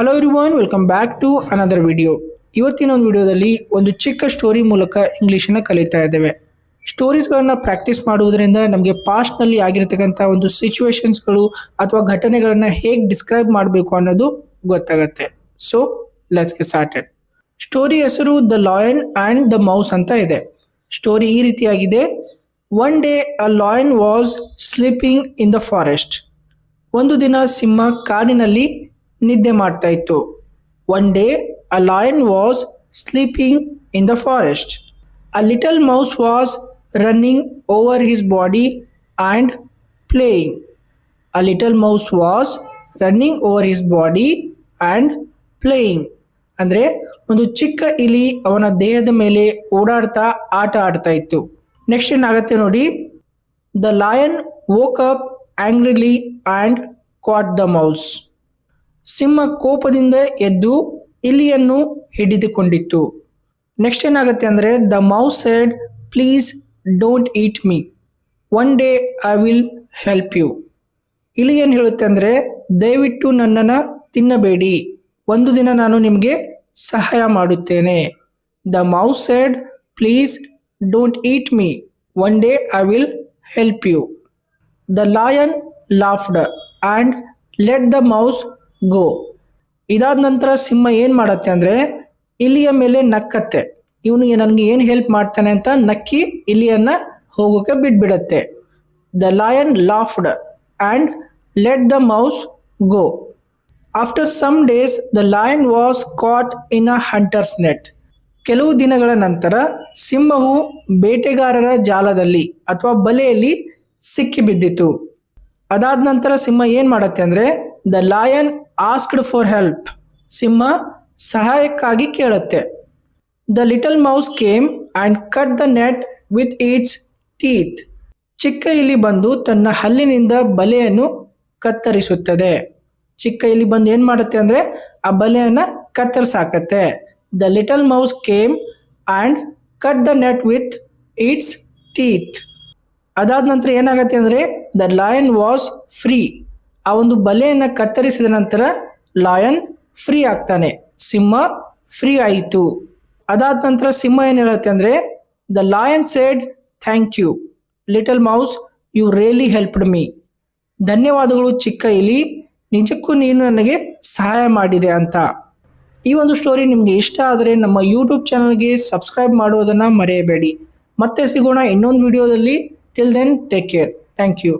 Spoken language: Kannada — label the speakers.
Speaker 1: Hello everyone welcome back to another video ಇವತ್ತಿನ ಒಂದು ವಿಡಿಯೋದಲ್ಲಿ ಒಂದು ಚಿಕ್ಕ ಸ್ಟೋರಿ ಮೂಲಕ ಇಂಗ್ಲೀಷನ್ನು ಕಲಿತಾ ಇದ್ದೇವೆ. ಸ್ಟೋರೀಸ್ಗಳನ್ನು ಪ್ರಾಕ್ಟೀಸ್ ಮಾಡುವುದರಿಂದ ನಮಗೆ ಪಾಸ್ಟ್ನಲ್ಲಿ ಆಗಿರತಕ್ಕಂಥ ಒಂದು ಸಿಚುವೇಶನ್ಸ್ಗಳು ಅಥವಾ ಘಟನೆಗಳನ್ನು ಹೇಗೆ ಡಿಸ್ಕ್ರೈಬ್ ಮಾಡಬೇಕು ಅನ್ನೋದು ಗೊತ್ತಾಗತ್ತೆ. So let's get started story ಹೆಸರು the lion and the mouse ಅಂತ ಇದೆ. ಸ್ಟೋರಿ ಈ ರೀತಿಯಾಗಿದೆ. One day a lion was sleeping in the forest ಒಂದು ದಿನ ಸಿಂಹ ಕಾಡಿನಲ್ಲಿ ನಿದ್ದೆ ಮಾಡ್ತಾ ಇತ್ತು. One day a lion was sleeping in the forest a little mouse was running over his body and playing a little mouse was running over his body and playing ಅಂದರೆ ಒಂದು ಚಿಕ್ಕ ಇಲಿ ಅವನ ದೇಹದ ಮೇಲೆ ಓಡಾಡ್ತಾ ಆಟ ಆಡ್ತಾ ಇತ್ತು. ನೆಕ್ಸ್ಟ್ ಏನಾಗುತ್ತೆ ನೋಡಿ? The lion woke up angrily and caught the mouse ಸಿಂಹ ಕೋಪದಿಂದ ಎದ್ದು ಇಲಿಯನ್ನು ಹಿಡಿದುಕೊಂಡಿತ್ತು. ನೆಕ್ಸ್ಟ್ ಏನಾಗುತ್ತೆ ಅಂದರೆ the mouse said please don't eat me one day I will help you ಇಲಿ ಏನು ಹೇಳುತ್ತೆ ಅಂದರೆ, ದಯವಿಟ್ಟು ನನ್ನನ್ನು ತಿನ್ನಬೇಡಿ. ಒಂದು ದಿನ ನಾನು ನಿಮಗೆ ಸಹಾಯ ಮಾಡುತ್ತೇನೆ. The mouse said please don't eat me one day I will help you the lion laughed and let the mouse go. ಇದಾದ ನಂತರ ಸಿಂಹ ಏನು ಮಾಡತ್ತೆ ಅಂದರೆ ಇಲಿಯ ಮೇಲೆ ನಕ್ಕತ್ತೆ. ಇವನು ನನಗೆ ಏನು ಹೆಲ್ಪ್ ಮಾಡ್ತಾನೆ ಅಂತ ನಕ್ಕಿ ಇಲಿಯನ್ನ ಹೋಗೋಕೆ ಬಿಟ್ಬಿಡತ್ತೆ. The lion laughed and let the mouse go after some days the lion was caught in a hunter's net ಕೆಲವು ದಿನಗಳ ನಂತರ ಸಿಂಹವು ಬೇಟೆಗಾರರ ಜಾಲದಲ್ಲಿ ಅಥವಾ ಬಲೆಯಲ್ಲಿ ಸಿಕ್ಕಿಬಿದ್ದಿತು. ಅದಾದ ನಂತರ ಸಿಂಹ ಏನು ಮಾಡತ್ತೆ ಅಂದರೆ the lion asked for help ಸಿಂಹ ಸಹಾಯಕ್ಕಾಗಿ ಕೇಳುತ್ತೆ. The little mouse came and cut the net with its teeth ಚಿಕ್ಕ ಇಲಿ ಬಂದು ತನ್ನ ಹಲ್ಲಿನಿಂದ ಬಲೆಯನ್ನು ಕತ್ತರಿಸುತ್ತದೆ. ಚಿಕ್ಕ ಇಲಿ ಬಂದು ಏನು ಮಾಡುತ್ತೆ ಅಂದರೆ ಆ ಬಲೆಯನ್ನು ಕತ್ತರಿಸಾಕತ್ತೆ. The little mouse came and cut the net with its teeth ಅದಾದ ನಂತರ ಏನಾಗತ್ತೆ ಅಂದರೆ ದ ಲಯನ್ ವಾಸ್ ಫ್ರೀ ಆ ಒಂದು ಬಲೆಯನ್ನು ಕತ್ತರಿಸಿದ ನಂತರ ಲಾಯನ್ ಫ್ರೀ ಆಗ್ತಾನೆ. ಸಿಂಹ ಫ್ರೀ ಆಯಿತು. ಅದಾದ ನಂತರ ಸಿಂಹ ಏನು ಹೇಳುತ್ತೆ ಅಂದರೆ the lion said thank you little mouse you really helped me ಧನ್ಯವಾದಗಳು ಚಿಕ್ಕ ಇಲಿ. ನಿಜಕ್ಕೂ ನೀನು ನನಗೆ ಸಹಾಯ ಮಾಡಿದೆ ಅಂತ. ಈ ಒಂದು ಸ್ಟೋರಿ ನಿಮಗೆ ಇಷ್ಟ ಆದರೆ ನಮ್ಮ ಯೂಟ್ಯೂಬ್ ಚಾನಲ್ಗೆ ಸಬ್ಸ್ಕ್ರೈಬ್ ಮಾಡೋದನ್ನು ಮರೆಯಬೇಡಿ. ಮತ್ತೆ ಸಿಗೋಣ ಇನ್ನೊಂದು ವಿಡಿಯೋದಲ್ಲಿ till then take care thank you